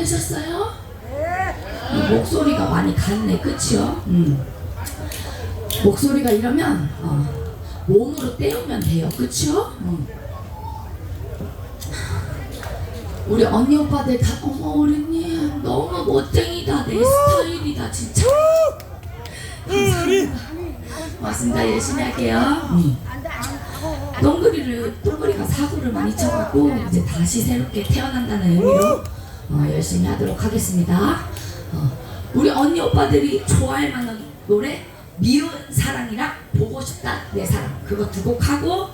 보내셨어요? 음, 목소리가 많이 갔네, 그치요? 음. 목소리가 이러면 어, 몸으로 때우면 돼요, 그치요? 음. 우리 언니 오빠들 다 어머 어린님 너무 멋쟁이다 내 스타일이다 진짜 감사합니다 고맙습니다 열심히 할게요 음. 동그리를 동그리가 사고를 많이 쳐갖고 이제 다시 새롭게 태어난다는 의미로 어, 열심히 하도록 하겠습니다 어, 우리 언니 오빠들이 좋아할 만한 노래 미운 사랑이랑 보고 싶다 내 사랑 그거 두 곡 하고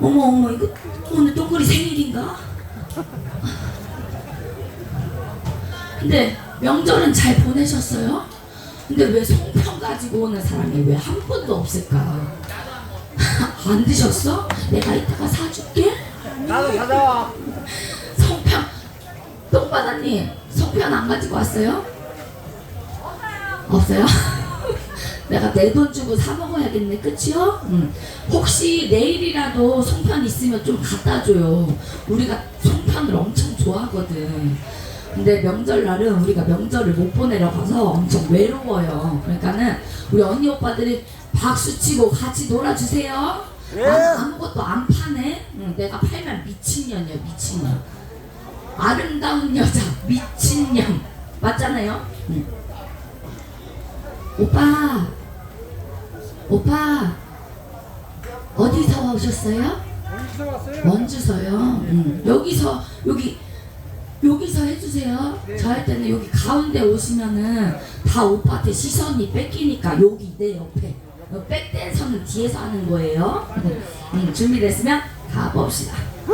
어머 어머 이거 오늘 동그리 생일인가? 근데 명절은 잘 보내셨어요? 근데 왜 송편 가지고 오는 사람이 왜 한 분도 없을까? 안 드셨어? 내가 이따가 사줄게. 나도. 송편. 똥바다님, 송편 안 가지고 왔어요? 없어요? 내가 내 돈 주고 사 먹어야겠네, 그치요? 응. 혹시 내일이라도 송편 있으면 좀 갖다 줘요. 우리가 송편을 엄청 좋아하거든. 근데 명절날은 우리가 명절을 못 보내러 가서 엄청 외로워요. 그러니까는 우리 언니 오빠들이 박수 치고 같이 놀아주세요. 예. 아무것도 안 파네. 응, 내가 팔면 미친년이야, 미친년. 아름다운 여자, 미친년. 맞잖아요? 응. 오빠, 오빠, 어디서 오셨어요? 어디서 왔어요? 원주서요. 응. 여기서 여기 여기서 해주세요. 저할 때는 여기 가운데 오시면은 다 오빠한테 시선이 뺏기니까 여기 내 옆에 어, 백댄서는 뒤에서 하는 거예요. 응. 응, 준비됐으면 가봅시다. 다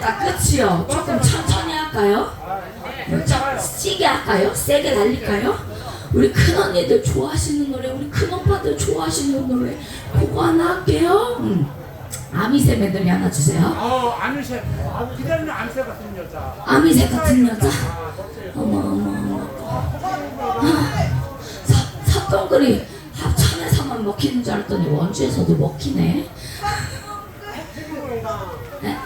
흥분했다 끝이요 조금 천천히 할까요? 좀 세게 할까요? 세게 날릴까요? 우리 큰 언니들 좋아하시는 노래 우리 큰 오빠들 좋아하시는 노래 그거 하나 할게요 음. 아미새 메들리 하나 주세요 어, 안세. 아, 기다리는 안세 같은 여자. 아미새 같은 여자 아. 어머 어머 어머 사, 사똥그리 합천에서만 먹히는 줄 알았더니 원주에서도 먹히네 네?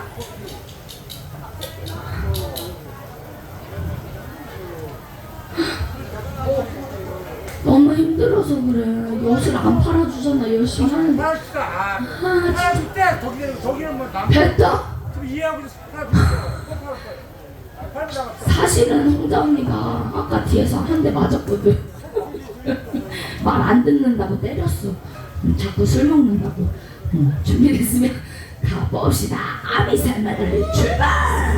너무 힘들어서 그래 엿을 안 팔아주잖아 열심히 하는데 팔았다. 아, 아 팔았을 때 독일은 독일은 뭐 남. 됐다 좀 이해하고 좀 나갔어. 사실은 홍자 언니가 아까 뒤에서 한 대 맞았거든. 말 안 듣는다고 때렸어. 음, 자꾸 술 먹는다고. 음, 준비됐으면 가봅시다. 아미 살마들 출발!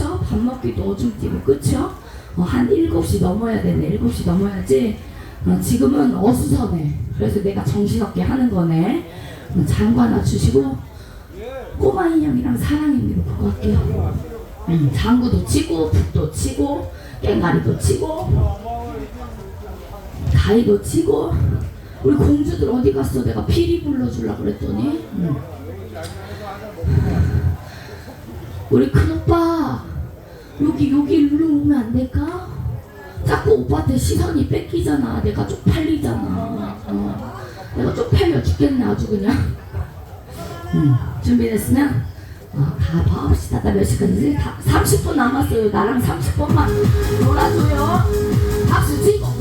그쵸? 밥 먹기도 어중뛰고, 그쵸? 어, 한 7시 넘어야 되네. 7시 넘어야지. 어, 지금은 어수선해. 그래서 내가 정신없게 하는 거네. 어, 하나 주시고, 꼬마 인형이랑 사랑입니다. 그거 할게요. 음, 장구도 치고, 북도 치고, 깽가리도 치고, 가위도 치고, 우리 공주들 어디 갔어? 내가 피리 불러주려고 그랬더니. 음. 우리 큰 오빠, 여기, 여기 일로 오면 안 될까? 자꾸 오빠한테 시선이 뺏기잖아. 내가 쪽팔리잖아. 어. 내가 쪽팔려 죽겠네, 아주 그냥. 음, 준비됐으면 어, 가봅시다. 나 몇 시까지? 다, 30분 남았어요. 나랑 30분만 놀아줘요. 박수 치고.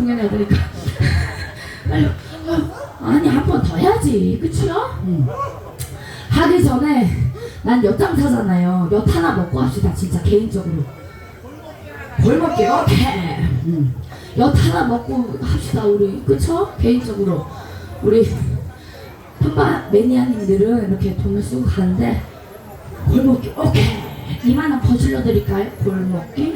공연해야 되니까 빨리 어, 아니 한 번 더 해야지. 그치요? 응. 하기 전에 난 엿장사잖아요. 엿 하나 먹고 합시다 진짜 개인적으로. 골목길 오케이 응. 엿 하나 먹고 합시다 우리. 그쵸? 개인적으로. 우리 현바 매니아님들은 이렇게 돈을 쓰고 가는데 골목길 오케이. 2만원 거슬러 드릴까요? 골목길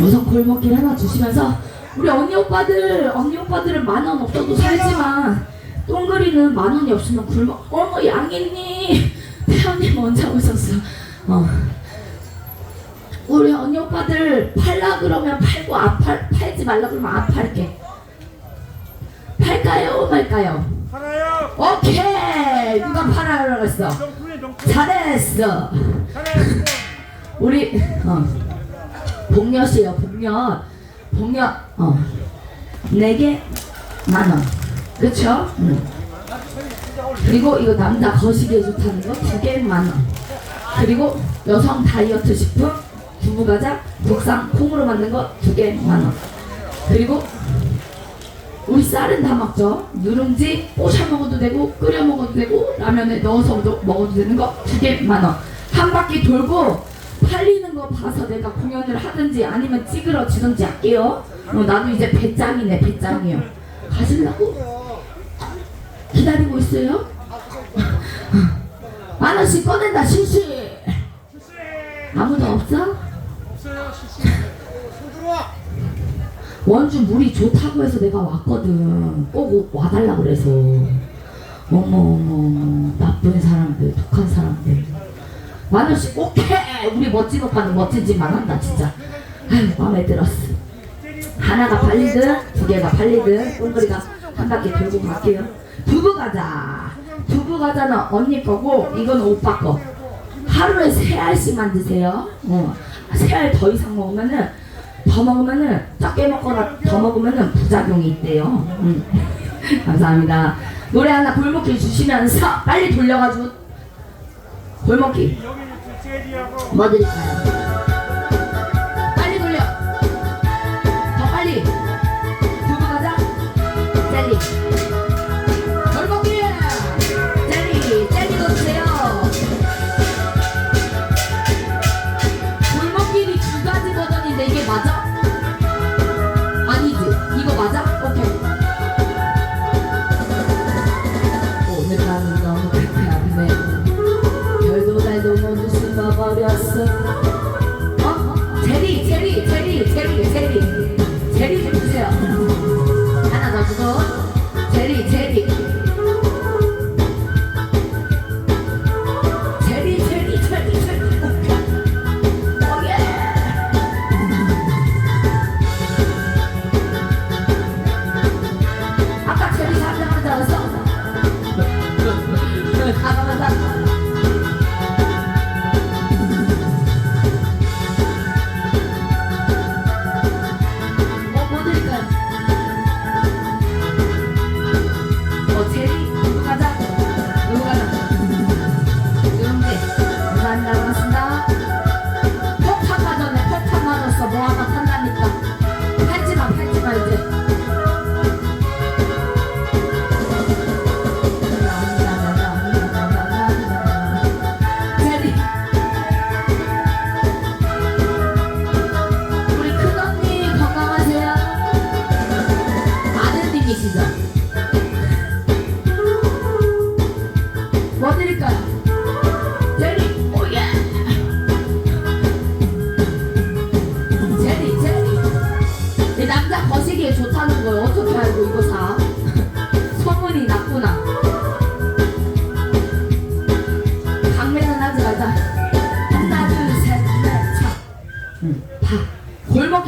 우선 골목길 하나 주시면서 우리 언니 오빠들 언니 오빠들은 만 원 없어도 살지만 똥그리는 만 원이 없으면 굶어 어머 양이님. 태연님 먼저 오셨어? 어. 우리 언니 오빠들 팔라 그러면 팔고 안 팔, 팔지 말라 그러면 안 팔게. 팔까요? 말까요? 하나요. 오케이. 누가 팔아라고 했어. 정품이 정품. 잘했어. 하나요. 우리 어 복녀씨요 복녀. 복녀 어. 네개 만원. 그쵸? 응. 그리고 이거 남자 거시기에 좋다는 거두개 만원. 그리고 여성 다이어트 식품 두부과자 국산 콩으로 만든 거두개 만원. 그리고 우리 쌀은 다 먹죠? 누룽지 뽀셔 먹어도 되고 끓여 먹어도 되고 라면에 넣어서 먹어도 되는 거 두 개 만원. 한 바퀴 돌고 팔리는 거 봐서 내가 공연을 하든지 아니면 찌그러지든지 할게요 어, 나도 이제 배짱이네 배짱이요 가실라고? 기다리고 있어요? 만 원씩 꺼낸다 실시. 아무도 없어? 없어요. 들어와. 원주 물이 좋다고 해서 내가 왔거든. 꼭 와달라 그래서. 어머 어머 어머 나쁜 사람들, 독한 사람들. 만 원씩 꼭 해. 우리 멋진 오빠는 멋진 짓만 한다 진짜. 아유 마음에 들었어. 하나가 팔리든 두 개가 팔리든 꽁그리가 한 바퀴 돌고 갈게요. 두부 과자. 두부 과자는 언니 거고 이건 오빠 거. 하루에 세 알씩만 드세요. 어. 세알 더 이상 먹으면은 더 먹으면은 적게 먹거나 더 먹으면은 부작용이 있대요. 음. 감사합니다. 노래 하나 골목길 주시면서 빨리 돌려가지고 골목길 여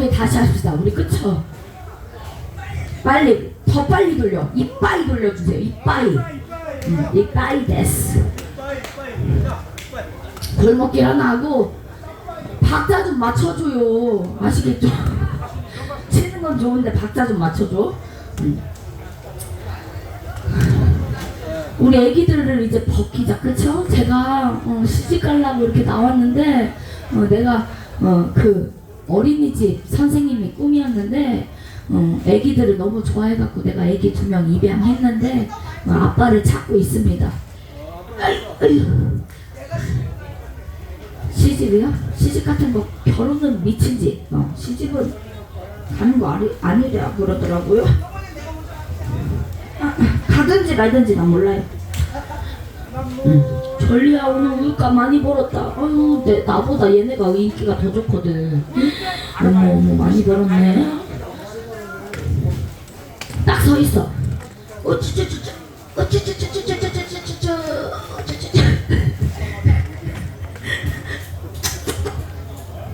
골목길 다시 합시다. 우리 그쵸? 빨리, 더 빨리 돌려. 이빠이 돌려주세요. 이빠이. 응, 이빠이 데스. 골목길 하나 하고 박자 좀 맞춰줘요. 아시겠죠? 치는 건 좋은데 박자 좀 맞춰줘. 응. 우리 애기들을 이제 벗기자, 그쵸? 제가 어, 시집 가려고 이렇게 나왔는데 어, 내가 어, 그 어린이집 선생님이 꿈이었는데 어, 애기들을 너무 좋아해갖고 내가 애기 두 명 입양했는데 어, 아빠를 찾고 있습니다. 시집이요? 시집 같은 거 결혼은 미친지 어, 시집은 가는 거 아니, 아니라 그러더라고요. 아, 가든지 말든지 난 몰라요. 응. 전리야 오늘 우유값 많이 벌었다. 아유, 내, 나보다 얘네가 인기가 더 좋거든. 어머 어머 많이 벌었네. 딱 서 있어.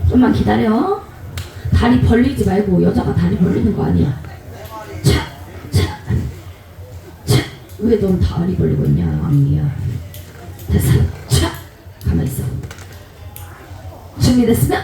좀만 기다려. 다리 벌리지 말고 여자가 다리 벌리는 거 아니야. 차, 차, 차. 왜 넌 다리 벌리고 있냐, 왕이야. 됐어 촥 하면서 준비됐으면